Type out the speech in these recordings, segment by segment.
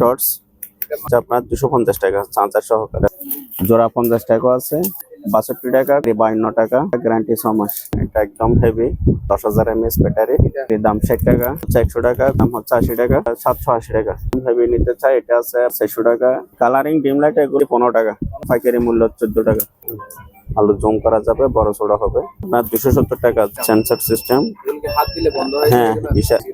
Dots আপনার দুশো পঞ্চাশ টাকা চাঁচার সহকারে। জোড়া পঞ্চাশ টাকা আছে, বাষট্টি টাকা বায়ান্ন টাকা গ্যারান্টি ছ মাস। এটা একদম হেভি দশ হাজার এমএস ব্যাটারি এর দাম ষাট টাকা, হচ্ছে একশো টাকা, দাম হচ্ছে আশি টাকা, সাতশো আশি টাকা। হেভি নিতে চাই, এটা আছে ছয়শো টাকা। কালারিং ডিম লাইট এগুলি পনেরো টাকা, পাইকারি মূল্য চোদ্দ টাকা। আলু জুম করা যাবে, বড় ছোড়া হবে। আপনার দুশো সত্তর টাকা সেন্সর সিস্টেম হয়ে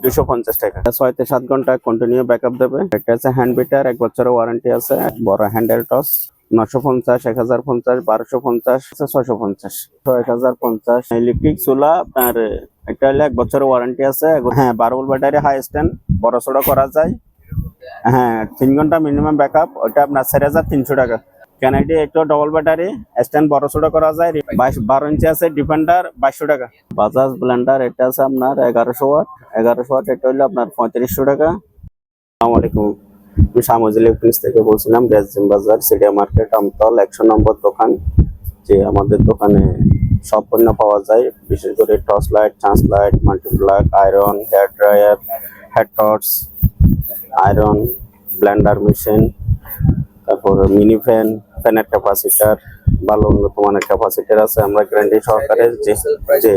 দুশো পঞ্চাশ টাকা। ছয় থেকে সাত ঘণ্টা কন্টিনিউ ব্যাকআপ দেবে। একটা আছে হ্যান্ড বিটার এক বছরের ওয়ারেন্টি আছে, বড় হ্যান্ডেল টস নশো পঞ্চাশ, এক হাজার পঞ্চাশ, বারোশো পঞ্চাশ, ছয়শো পঞ্চাশ। এক হাজার পঞ্চাশ ইলেকট্রিক চুলা আপনার এটা হলে এক বছরের ওয়ারেন্টি আছে হ্যাঁ বারো ব্যাটারি হাই স্ট্যান্ড বড় ছোট করা যায়। হ্যাঁ তিন ঘণ্টা মিনিমাম ব্যাকআপ ওটা আপনার চার হাজার তিনশো টাকা। ক্যানাডি একটু ডবল ব্যাটারি স্ট্যান্ড বড় ছোট করা যায়। বাইশ, বারো ইঞ্চি আছে ডিফেন্ডার বাইশশো টাকা। বাজাজ ব্লেন্ডার এটা আছে আপনার এগারোশো ওয়াট। এগারোশো ওয়াট এটা হলো আপনার পঁয়ত্রিশশো টাকা। আসসালামু আলাইকুম। আমি সামজ ইলেকট্রনিক্স থেকে বলছিলাম, গ্যাসজিম বাজার, সিডিয়া মার্কেট, আমতল, একশো নম্বর দোকান। যে আমাদের দোকানে সব পণ্য পাওয়া যায়। বিশেষ করে torch light chance light multiplug iron, hair dryer, head torch, iron, blender machine, তারপর মিনি ফ্যান ফ্যানের ক্যাপাসিটার ভালো উন্নত মানের ক্যাপাসিটার আছে, আমরা গ্যারান্টি সহকারে যে যে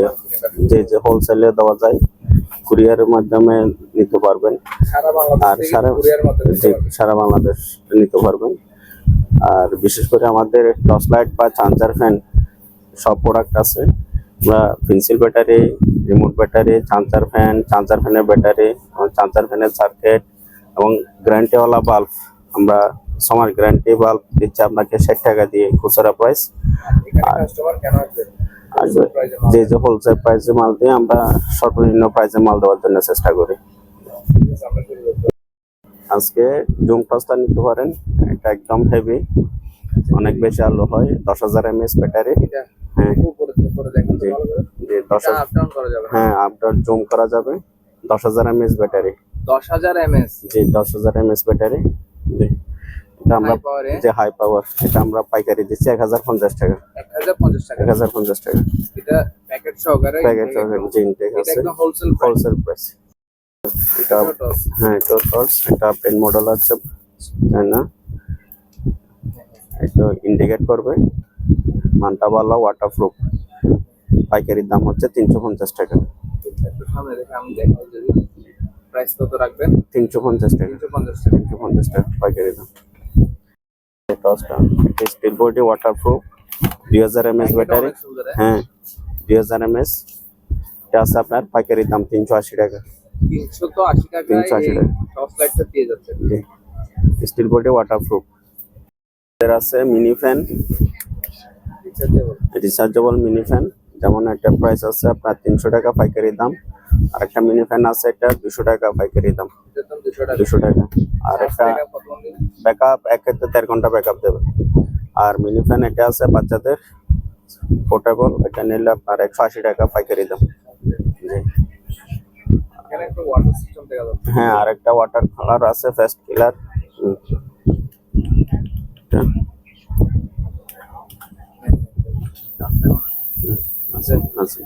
যে যে হোলসেলে দেওয়া যায় কুরিয়ারের মাধ্যমে নিতে পারবেন। আর সারা সারা বাংলাদেশ নিতে পারবেন। আর বিশেষ করে আমাদের টর্চ লাইট বা চার্জার ফ্যান সব প্রোডাক্ট আছে। আমরা pencil battery remote battery charger fan charger ফ্যানের ব্যাটারি চার্জার ফ্যানের সার্কিট এবং গ্যারান্টিওয়ালা বাল্ব আমরা সমার গ্যারান্টি বাল্ব দিচ্ছে আপনাকে ষাট টাকা দিয়ে খুচরা প্রাইস যে যে হোলসেল প্রাইসে মাল দিয়ে আমরা সর্বনিম্ন প্রাইসে মাল দেওয়ার জন্য চেষ্টা করি। আজকে জুম টসটা নিতে পারেন এটা একদম হেভি অনেক বেশি আলো হয় দশ হাজার এমএস ব্যাটারি। হ্যাঁ। হ্যাঁ আপডাউন জুম করা যাবে। দশ হাজার এমএস ব্যাটারি। দশ হাজার এমএস জি দশ হাজার এমএস ব্যাটারি। জি। এটা আমরা হাই যে হাই পাওয়ার এটা আমরা পাইকারি দিচ্ছি এক হাজার পঞ্চাশ টাকা। এক হাজার পঞ্চাশ টাকা? পঞ্চাশ টাকা। এটা প্যাকেট সহকারে প্যাকেট জি ইনটেক এটা আছে হোলসেল হোলসেল প্রাইস এটা হ্যাঁ এটা টর্চ এটা পেন মডেল আছে না? একটু ইন্ডিকেট করবে। মানটা ভালো ওয়াটারপ্রুফ পাইকারির দাম হচ্ছে তিনশো পঞ্চাশ টাকা। প্রাইস কত রাখবেন। তিনশো পঞ্চাশ টাকা। তিনশো পঞ্চাশ টাকা। তিনশো পঞ্চাশ টাকা পাইকারি দাম। টর্চটা একটা স্টিল বডি ওয়াটারপ্রুফ দুই হাজার এমএস ব্যাটারি হ্যাঁ? দুই হাজার এমএস এটা আছে আপনার পাইকারি দাম তিনশো আশি টাকা। তিনশো আশি টাকা। 380 টাকা। টপ লাইটটা পেয়ে যাচ্ছে স্টিল বডি ওয়াটারপ্রুফ এর আছে mini fan rechargeable rechargeable mini fan যেমন একটা প্রাইস আছে আপনার তিনশো টাকা পাইকারি দাম। আর একটা মিনি ফ্যান আছে এটা দুশো টাকা পাইকারি দাম। দুশো টাকা। আর একটা ব্যাকআপ এক থেকে দেড় ঘণ্টা ব্যাকআপ দেবে। আর মিনি ফ্যান এটা আছে বাচ্চাদের পোর্টেবল এটা নিলে আপনার একশো আশি টাকা পাইকারি দাম। একটা হ্যাঁ আর একটা ওয়াটার কালার আছে ফার্স্ট কিলার আছে আছে আছে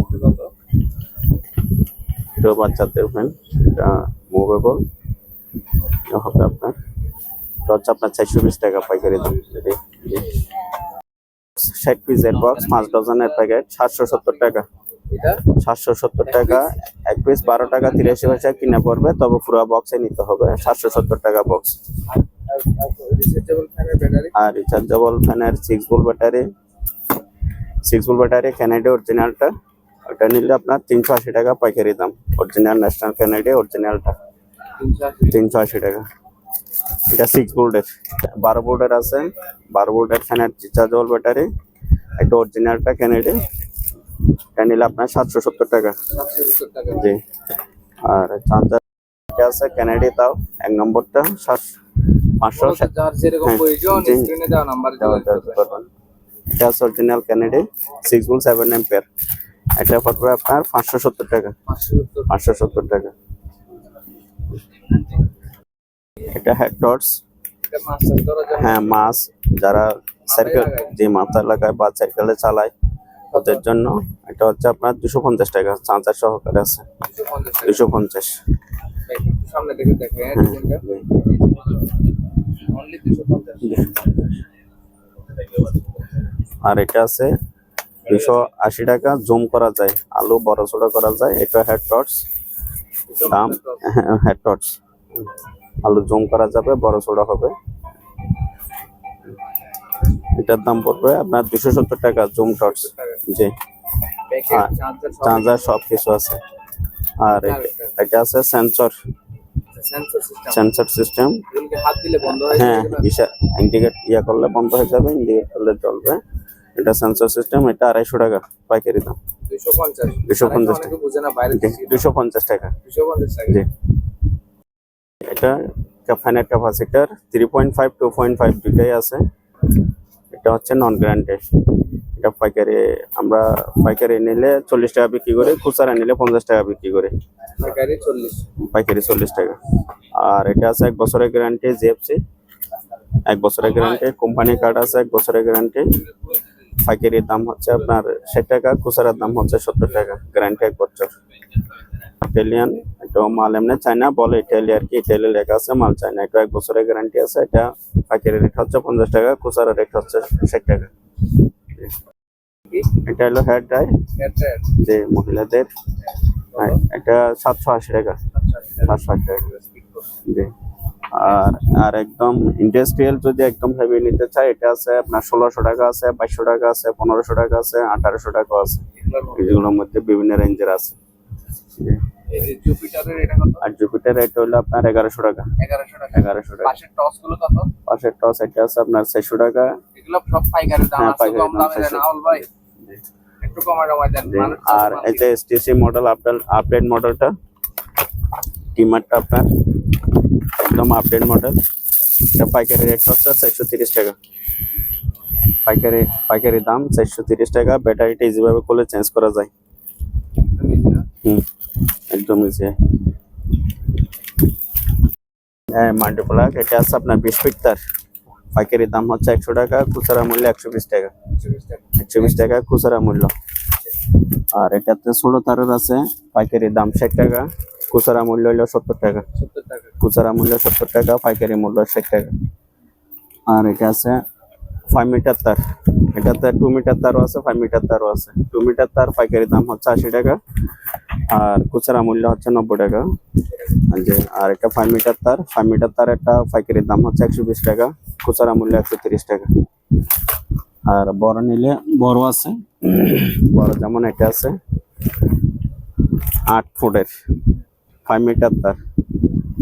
এটা কত এটা বাচ্চাদের ফ্যান এটা মুভেবল হবে আপনার হচ্ছে আপনার চারশো বিশ টাকা পাইকারি দাম। ষাট পিসের বক্স পাঁচ ডজনের প্যাকেট সাতশো সত্তর টাকা। সাতশো সত্তর টাকা এক পিস বারো টাকা তিরাশি পয়সা কিনে পড়বে তবে পুরো বক্সে নিতে হবে সাতশো সত্তর টাকা বক্স আর রিচার্জেবল ফ্যানের six volt battery six volt battery ক্যানাডি অরিজিনালটা ওটা নিলে আপনার তিনশো আশি টাকা পাইকারি দাম অরিজিনাল ন্যাশনাল ক্যানাডি অরিজিনালটা তিনশো আশি টাকা এটা সিক্স ভোল্টের বারো ভোল্টের আছে বারো ভোল্টের ফ্যানের রিচার্জেবল ব্যাটারি একটা অরিজিনালটা ক্যানাডি এটা নিলে আপনার সাতশো সত্তর টাকা জি আর চার্জার আছে ক্যানাডি তাও এক নম্বরটা সাত পাঁচশো হ্যাঁ, এটা অরিজিনাল ক্যানাডি সিক্স ভোল্ট সেভেন এম্পিয়ার এটা পড়বে আপনার পাঁচশো সত্তর টাকা। পাঁচশো সত্তর টাকা। এটা হেড টর্চ এটা মাছ হ্যাঁ মাছ যারা সাইকেল? যে মাথা লাগায় বা সাইকেলে চালায়, ওদের জন্য এটা হচ্ছে আপনার দুশো পঞ্চাশ টাকা। চার্জার সহকারে আছে। দুশো পঞ্চাশ। হ্যাঁ। আর এটা আছে দুশো আশি টাকা জুম করা যায় আলু বড় ছোট করা যায় এটা হেড টর্চ দাম হেড টর্চ আলু জুম করা যাবে বড় ছোট হবে। এটার দাম পড়বে আপনার দুশো সত্তর টাকা জুম টর্চ জি। চার্জার সব কিছু। আছে। আর এটা- আছে সেন্সর সেন্সর সিস্টেম হয়ে ইন্ডিকেট ইয়া করলে বন্ধ হয়ে যাবে ইন্ডিকেট করলে চলবে এটা সেন্সর সিস্টেম এটা আড়াইশো টাকা পাইকারি দাম। দুশো পঞ্চাশ। 250 অনেকে বুঝে না দুশো পঞ্চাশ টাকা। দুশো পঞ্চাশ টাকা। জি। এটা ফ্যানের capacitor three point five two point five দুটাই আছে। এটা হচ্ছে নন গ্যারান্টেড এটা পাইকারি আমরা পাইকারি নিলে চল্লিশ টাকা বিক্রি করে খুচরা নিলে পঞ্চাশ টাকা বিক্রি করে। পাইকারি চল্লিশ। পাইকারি চল্লিশ টাকা। আর এটা আছে এক বছরের গ্যারান্টি জিএফসি এক বছরের গ্যারান্টি কোম্পানি কার্ড আছে এক বছরের গ্যারান্টি পাইকারির দাম হচ্ছে আপনার ষাট টাকা খুচরার দাম হচ্ছে সত্তর টাকা গ্যারান্টি এক বছর। ইটালিয়ান এটা মাল এমনি চায়না বলে ইটালি আর কি ইটালি লেখা আছে মাল চায়না এটা এক বছরের গ্যারান্টি আছে এটা পাইকারি রেট হচ্ছে পঞ্চাশ টাকা খুচরা রেট হচ্ছে ষাট টাকা। এটা হলো হেয়ার ড্রাই যে মহিলাদের। হ্যাঁ, এটা সাতশো আশি টাকা। সাতশো আশি টাকা। জি। আর আর একদম ইন্ডাস্ট্রিয়াল যদি একদম হেভি নিতে চাই এটা আছে আপনার ষোলোশো টাকা আছে বাইশশো টাকা আছে পনেরোশো টাকা আছে আঠারোশো টাকা আছে। এগুলোর মধ্যে বিভিন্ন রেঞ্জের আছে। আর জুপিটার এটা হলো আপনার এগারোশো টাকা। এগারোশো টাকা। এগারোশো টাকা। পাশের টসগুলো কত? পাশের টস এটা আছে আপনার ছয়শো টাকা। এগুলো সব পাইকারি দাম হ্যাঁ আছে কম দাম দামে দেন আউল ভাই। একটু কমায় কমায় দেন আর এই যে এসটিসি মডেল আপডেট আপডেট মডেলটা টিমারটা আপনার। একদম আপডেট মডেল এটা পাইকারি রেট হচ্ছে চারশো তিরিশ টাকা। পাইকারি পাইকারি দাম চারশো তিরিশ টাকা। ব্যাটারিটা ইজিভাবে করলে চেঞ্জ করা যায়। হুম, একদম ইজি হ্যাঁ মাল্টিপ্লাক এটা আছে আপনার বিশ ফিট তার পাইকারি দাম হচ্ছে একশো টাকা, খুচরা মূল্য একশো বিশ টাকা। একশো বিশ টাকা খুচরা মূল্য। আর এটাতে ষোলো তারের আছে পাইকারি দাম ষাট টাকা খুচরা মূল্য হলো সত্তর টাকা। টাকা। খুচরা মূল্য সত্তর টাকা পাইকারি মূল্য ষাট টাকা। আর এটা আছে ফাইভ মিটার তার। এটাতে টু মিটার তারও আছে ফাইভ মিটার তারও আছে। টু মিটার তার পাইকারি দাম হচ্ছে আশি টাকা আর খুচরা মূল্য হচ্ছে নব্বই টাকা। আর যে আর এটা ফাইভ মিটার তার। ফাইভ মিটার তার একটা পাইকারি দাম হচ্ছে একশো বিশ টাকা খুচরা মূল্য একশো তিরিশ টাকা। আর বড় নিলে বড় আছে। বড় যেমন এটা আছে। আট ফুটের। ফাইভ মিটার তার।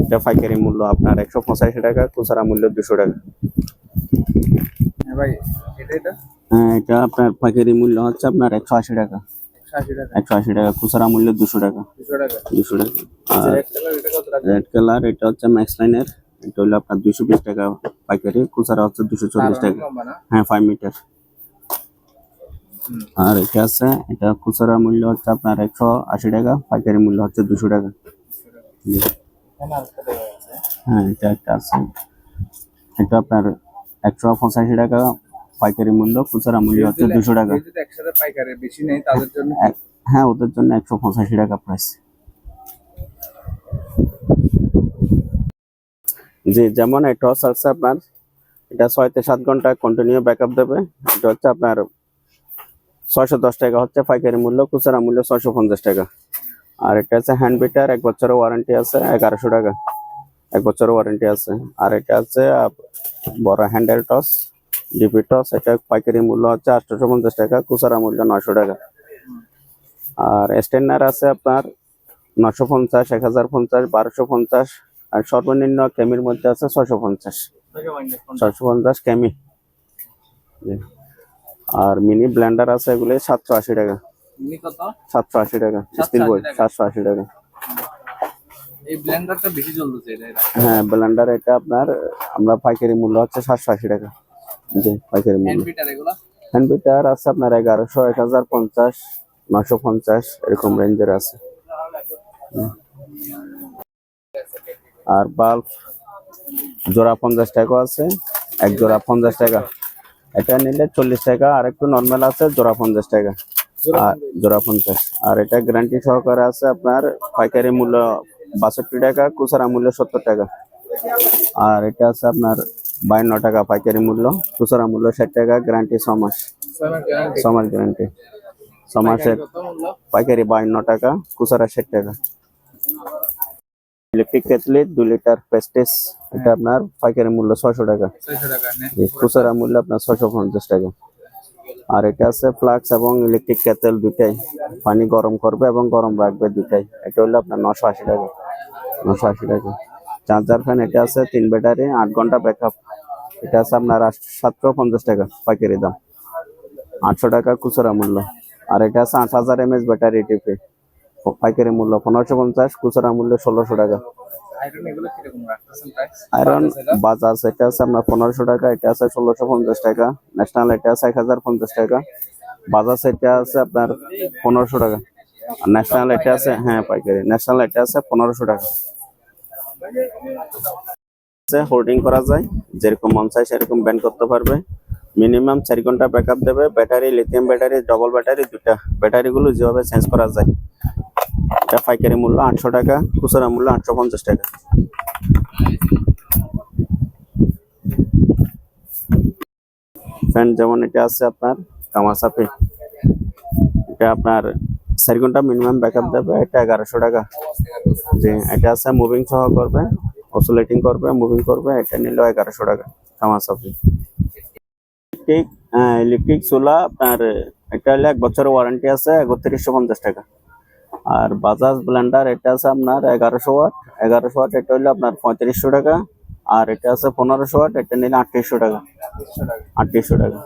এটা পাইকারি মূল্য আপনার একশো পঁচাশি টাকা খুচরা মূল্য দুশো টাকা। হ্যাঁ ভাই এটা এটা? হ্যাঁ এটা আপনার পাইকারি মূল্য হচ্ছে আপনার একশো আশি টাকা। একশো আশি টাকা। খুচরা মূল্য দুশো টাকা। দুশো টাকা। আর কত টাকা? রেড কালার এটা হচ্ছে ম্যাক্স লাইনের এটা হলো আপনার দুশো বিশ টাকা পাইকারি খুচরা হচ্ছে দুশো চল্লিশ টাকা। হ্যাঁ ফাইভ মিটার আর এটা আছে। এটা খুচরা মূল্য হচ্ছে আপনার একশো আশি টাকা পাইকারি মূল্য হচ্ছে দুশো টাকা। হ্যাঁ এটা একটা আছে। এটা আপনার একশো পঁচাশি টাকা পাইকারি মূল্য খুচরা মূল্য হচ্ছে দুশো টাকা। হ্যাঁ ওদের জন্য একশো পঁচাশি টাকা প্রাইস জি যেমন এই টস আছে আপনার এটা ছয় থেকে সাত ঘণ্টা কন্টিনিউ ব্যাকআপ দেবে। এটা হচ্ছে আপনার ছয়শো দশ টাকা হচ্ছে পাইকারি মূল্য, খুচরা মূল্য ছয়শো পঞ্চাশ টাকা। আর এটা আছে হ্যান্ড বিটার, এক বছরের ওয়ারেন্টি আছে এগারোশো টাকা। এক বছরের ওয়ারেন্টি আছে। আর এটা আছে বড় হ্যান্ডেল টস, ডিপি টস, এটা পাইকারি মূল্য হচ্ছে আটশোশো পঞ্চাশ টাকা, খুচরা মূল্য নয়শো টাকা। আর স্ট্যান্ডার আছে আপনার নশো পঞ্চাশ, এক হাজার পঞ্চাশ, বারোশো পঞ্চাশ, আর সর্বনিম্ন কেমির মধ্যে আছে ছয়শো পঞ্চাশ। ছয়শো পঞ্চাশ কেমি। আর মিনি ব্লেন্ডার আছে এগুলি সাতশো আশি টাকা। মিনি কত? সাতশো আশি টাকা 780 স্টিল বই সাতশো আশি টাকা। এই ব্লেন্ডারটা বেশি চলতেছে এটা এটা। হ্যাঁ ব্লেন্ডার এটা আপনার আমরা পাইকারি মূল্য হচ্ছে সাতশো আশি টাকা। জি পাইকারি মূল্য। হ্যান্ড বিটার আছে আপনার এগারোশো এক হাজার পঞ্চাশ নশো পঞ্চাশ এরকম রেঞ্জের আছে। আর বাল্ব জোড়া পঞ্চাশ টাকা আছে এক জোড়া পঞ্চাশ টাকা। এটা নিলে চল্লিশ টাকা আর একটু নর্মাল আছে জোড়া পঞ্চাশ টাকা। আর জোড়া পঞ্চাশ। আর এটা গ্যারান্টি সহকারে আছে আপনার পাইকারি মূল্য বাষট্টি টাকা খুচরা মূল্য সত্তর টাকা। আর এটা আছে আপনার বায়ান্ন টাকা পাইকারি মূল্য খুচরা মূল্য ষাট টাকা গ্যারান্টি ছ মাস। গ্যারান্টি ছ মাস গ্যারান্টি ছ মাসের পাইকারি বায়ান্ন টাকা খুচরা ষাট টাকা। ইলেকট্রিক কেটলি দু লিটার পেস্টেস এটা আপনার পাইকারি মূল্য ছয়শো টাকা। এই খুচরা মূল্য আপনার ছয়শো পঞ্চাশ টাকা। আর এটা আছে ফ্লাক্স এবং ইলেকট্রিক কেটেল দুটাই পানি গরম করবে এবং গরম রাখবে দুটাই এটা হলো আপনার নশো আশি টাকা। নশো আশি টাকা। চার্জার ফ্যান এটা আছে তিন ব্যাটারি আট ঘণ্টা ব্যাকআপ এটা আছে আপনার সাতশো পঞ্চাশ টাকা পাইকারি দাম। আটশো টাকা খুচরা মূল্য। আর এটা আছে আট হাজার এমএস ব্যাটারি টিপে পাইকারি মূল্য পনেরোশো পঞ্চাশ খুচরা মূল্য ষোলোশো টাকা। আয়রন বাজাজ এটা আছে আপনার পনেরোশো টাকা এটা আছে ষোলোশো পঞ্চাশ টাকা ন্যাশনাল এটা আছে এক হাজার পঞ্চাশ টাকা। বাজাজ এটা আছে আপনার পনেরোশো টাকা। আর ন্যাশনাল এটা আছে হ্যাঁ পাইকারি। ন্যাশনাল এটা আছে পনেরোশো টাকা। হোল্ডিং করা যায় যেরকম মন চাই সেরকম ব্যান করতে পারবে। মিনিমাম চার ঘণ্টা ব্যাকআপ দেবে battery lithium battery double battery দুটা। ব্যাটারিগুলো যেভাবে চেঞ্জ করা যায়। এটা পাইকারি মূল্য আটশো টাকা, খুচরা মূল্য আটশো পঞ্চাশ টাকা। ফ্যান যেমন এটা আছে আপনার কামাসাপে এটা আপনার চার ঘণ্টা মিনিমাম ব্যাকআপ দেবে, এটা এগারোশো টাকা। যে এটা আছে মুভিং সহ করবে অসোলেটিং করবে মুভিং করবে, এটা নিল এগারোশো টাকা কামাসাপে ইলেকট্রিক ইলেকট্রিক চুলা আপনার, এটা হলে এক বছরের ওয়ারেন্টি আছে, একত্রিশশো পঞ্চাশ টাকা। আর বাজাজ ব্লেন্ডার এটা আছে আপনার এগারোশো ওয়াট। এগারোশো ওয়াট এটা হলো আপনার পঁয়ত্রিশশো টাকা। আর এটা আছে পনেরোশো ওয়াট, এটা নিলে আটত্রিশশো টাকা। আটত্রিশশো টাকা।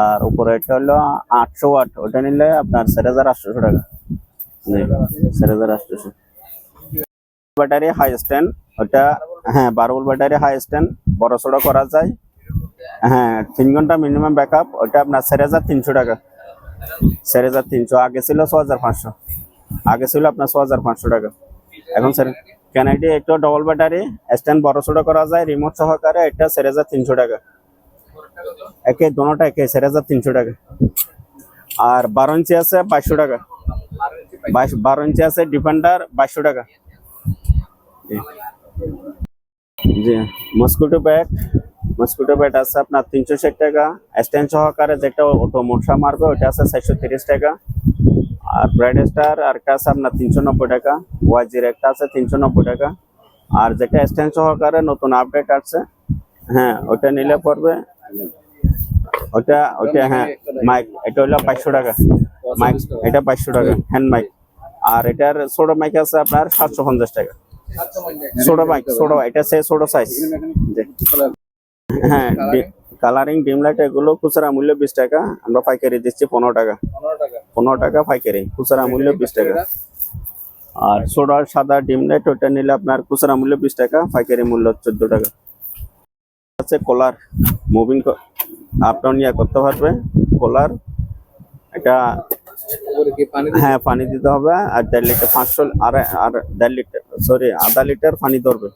আর উপরে এটা হলো আটশো ওয়াট, ওটা নিলে আপনার চার হাজার আটশোশো টাকা। জি হাজার আটশোশো। ব্যাটারি হাই স্ট্যান্ড ওটা হ্যাঁ বারো ব্যাটারি হাই স্ট্যান্ড বড় সড়ো করা যায়। হ্যাঁ তিন ঘণ্টা মিনিমাম ব্যাকআপ ওটা আপনার চার হাজার তিনশো টাকা। চার হাজার তিনশো, আগে ছিল ছ হাজার পাঁচশো। আগে ছিল আপনার ছ হাজার পাঁচশো টাকা। এখন স্যার ক্যানাইডি একটু ডবল ব্যাটারি স্ট্যান্ড বড় ছোট করা যায় রিমোট সহকারে এটা চার হাজার তিনশো টাকা। একে দোনোটা একে চার হাজার তিনশো টাকা। আর বারো ইঞ্চি আছে, বাইশশো টাকা। বাইশ, বারো ইঞ্চি আছে ডিফেন্ডার বাইশশো টাকা। জি। মস্কুটো ব্যাট মস্কুটো ব্যাট আছে আপনার তিনশো ষাট টাকা। স্ট্যান্ড সহকারে যেটা অটো মশা মারবে, ওটা আছে চারশো তিরিশ টাকা। আর ব্রাইড স্টার আর একটা আছে আপনার তিনশো নব্বই টাকা ওয়াইজির একটা আছে তিনশো নব্বই টাকা। আর যেটা স্ট্যান্ড সহকারে নতুন আপডেট আসছে হ্যাঁ ওটা নিলে পড়বে। ওটা ওটা হ্যাঁ মাইক এটা হলো বাইশশো টাকা। মাইক এটা বাইশশো টাকা হ্যান্ড মাইক আর এটার ছোট মাইক আছে আপনার সাতশো পঞ্চাশ টাকা। ছোট মাইক ছোট এটা সে ছোট সাইজ হ্যাঁ কালারিং ডিম লাইট এগুলো খুচরা মূল্য বিশ টাকা আমরা পাইকারি দিচ্ছি পনেরো টাকা। পনেরো টাকা। পাইকারি খুচরা মূল্য বিশ টাকা। আর সোডা সাদা ডিম লাইট ওইটা নিলে আপনার খুচরা মূল্য বিশ টাকা পাইকারি মূল্য চোদ্দ টাকা। আছে কলার মুভিং আপ ডাউন ইয়া করতে পারবে। কলার এটা হ্যাঁ পানি দিতে হবে আর দেড় লিটার পাঁচশো আর আর দেড় লিটার সরি আধা লিটার পানি ধরবে।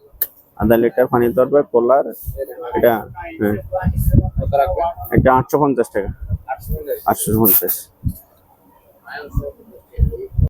আধা লিটার পানি ধরবে কলার এটা হ্যাঁ। এটা আটশো পঞ্চাশ টাকা। আটশো পঞ্চাশ।